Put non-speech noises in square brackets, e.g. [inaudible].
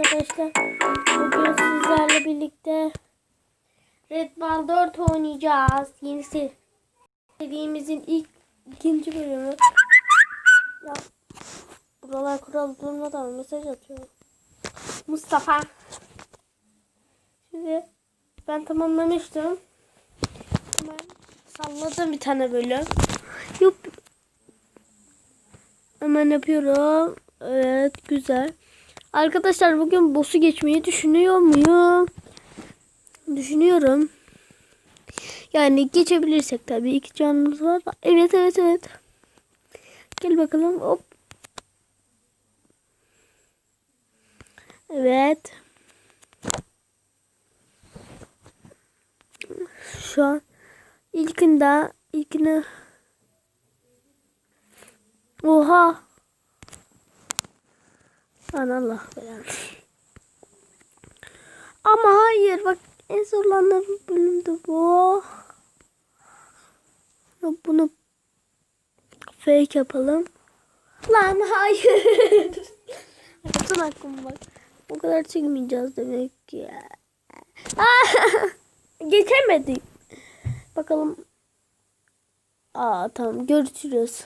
Arkadaşlar. Bugün sizlerle birlikte Red Ball 4 oynayacağız. Yeni seri- serimizin ilk ikinci bölümü. Ya buralar kural durmadan mesaj atıyorum. Mustafa. Şimdi ben tamamlamıştım. Hemen salladım bir tane bölüm. Yup. Hemen yapıyorum. Evet güzel. Arkadaşlar bugün boss'u geçmeyi düşünüyor muyum? Düşünüyorum. Yani geçebilirsek tabii iki canımız var. Evet evet evet. Gel bakalım hop. Evet. Şu an ilkinde ilkine Oha. Lan Allah belanı. Ama hayır bak en zorlandığım bölümdü bu. Bunu fake yapalım. Lan hayır. [laughs] Bütün hakkım bak. O kadar çekmeyeceğiz demek ki. Ah! Geçemedik. Bakalım. Aa tamam görüşürüz.